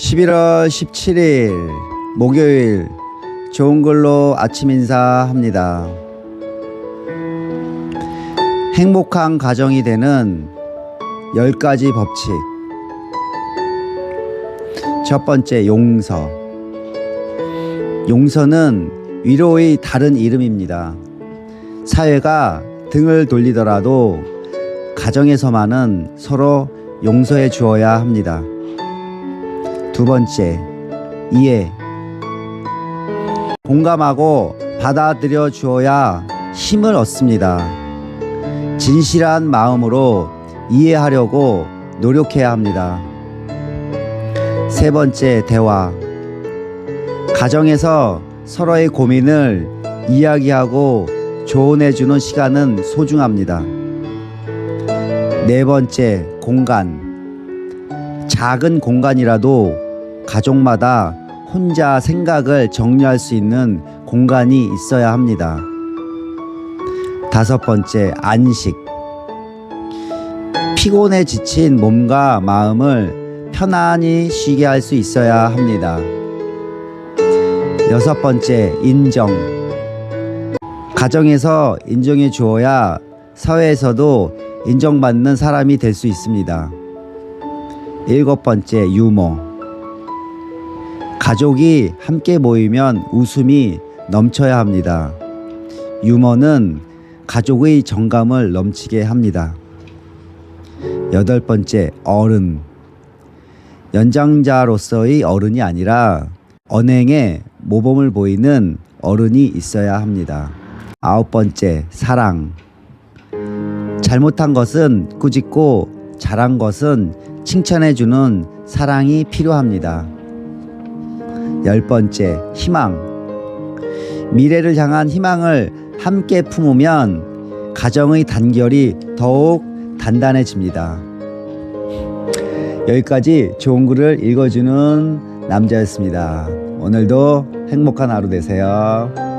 11월 17일 목요일 좋은 글로 아침 인사합니다. 행복한 가정이 되는 10가지 법칙. 첫 번째 용서. 용서는 위로의 다른 이름입니다. 사회가 등을 돌리더라도 가정에서만은 서로 용서해 주어야 합니다. 두 번째, 이해. 공감하고 받아들여 주어야 힘을 얻습니다. 진실한 마음으로 이해하려고 노력해야 합니다. 세 번째, 대화. 가정에서 서로의 고민을 이야기하고 조언해주는 시간은 소중합니다. 네 번째, 공간. 작은 공간이라도 가족마다 혼자 생각을 정리할 수 있는 공간이 있어야 합니다. 다섯 번째, 안식. 피곤해 지친 몸과 마음을 편안히 쉬게 할 수 있어야 합니다. 여섯 번째, 인정. 가정에서 인정해 주어야 사회에서도 인정받는 사람이 될 수 있습니다. 일곱 번째, 유머. 가족이 함께 모이면 웃음이 넘쳐야 합니다. 유머는 가족의 정감을 넘치게 합니다. 여덟 번째, 어른. 연장자로서의 어른이 아니라 언행에 모범을 보이는 어른이 있어야 합니다. 아홉 번째, 사랑. 잘못한 것은 꾸짖고 잘한 것은 칭찬해주는 사랑이 필요합니다. 열 번째, 희망. 미래를 향한 희망을 함께 품으면 가정의 단결이 더욱 단단해집니다. 여기까지 좋은 글을 읽어주는 남자였습니다. 오늘도 행복한 하루 되세요.